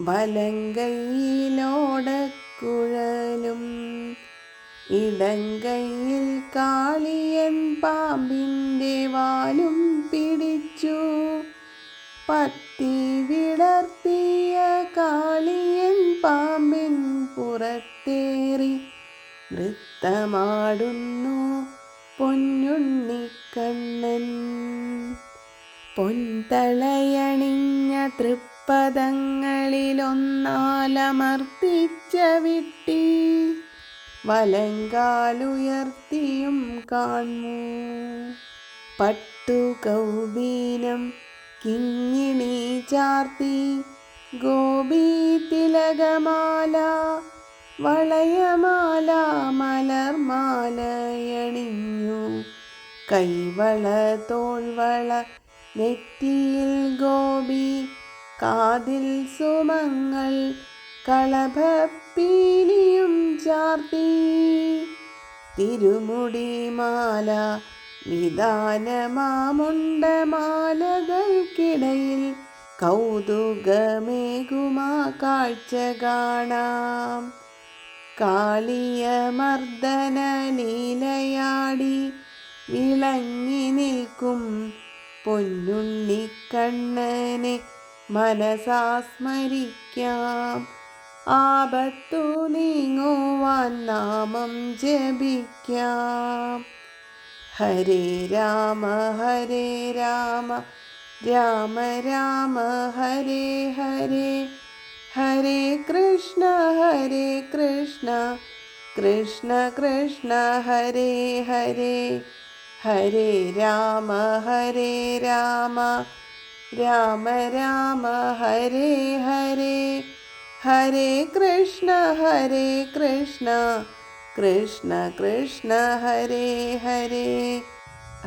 വലങ്കയിലോടക്കുഴലും ഇടങ്കയിൽ കാളിയൻ പാമ്പിന്റെ വാലും പിടിച്ചു പത്തി വിടർത്തിയ കാളിയൻ പാമ്പിൻ പുറത്തേറി നൃത്തമാടുന്നു പൊന്നുണ്ണിക്കണ്ണൻ. പൊൻതളയണിഞ്ഞ തൃപ്പദങ്ങളിലൊന്നാലമർത്തിച്ച വിട്ടി വലങ്കാലുയർത്തിയും കാൺമൂ. പട്ടുകൗബീനം കിങ്ങിണി ചാർത്തി ഗോപി തിലകമാല വളയമാല മലർമാലയണിഞ്ഞു. കൈവള തോൾവള നെറ്റിയിൽ ഗോപി കാതിൽ സുമങ്ങൾ കളഭപ്പീലിയും ചാർത്തി. തിരുമുടി തിരുമുടിമാല നിദാനമാമുണ്ടമാലകൾക്കിടയിൽ കൗതുകമേകുമാ കാഴ്ച കാണാം. കാളിയ മർദ്ദന നീലയാടി വിളങ്ങി നിൽക്കും പൊന്നുണ്ണിക്കണ്ണനെ മനസാസ്മരിക്കാം. ആപത്തു നീങ്ങുവാൻ നാമം ജപിക്കാം. ഹരേ രാമ ഹരേ രാമ. രാമ രാമ ഹരേ ഹരേ. ഹരേ കൃഷ്ണ ഹരേ കൃഷ്ണ. കൃഷ്ണ കൃഷ്ണ ഹരേ ഹരേ. ഹരേ രാമ ഹരേ രാമ. രാമ രാമ ഹരേ ഹരേ ഹരേ കൃഷ്ണ ഹരേ കൃഷ്ണ കൃഷ്ണ കൃഷ്ണ ഹരേ ഹരേ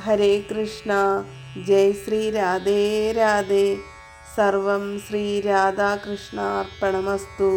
ഹരേ കൃഷ്ണ ജയ് ശ്രീ രാധേ രാധേ സർവം ശ്രീ രാധാകൃഷ്ണാർപ്പണമസ്തു.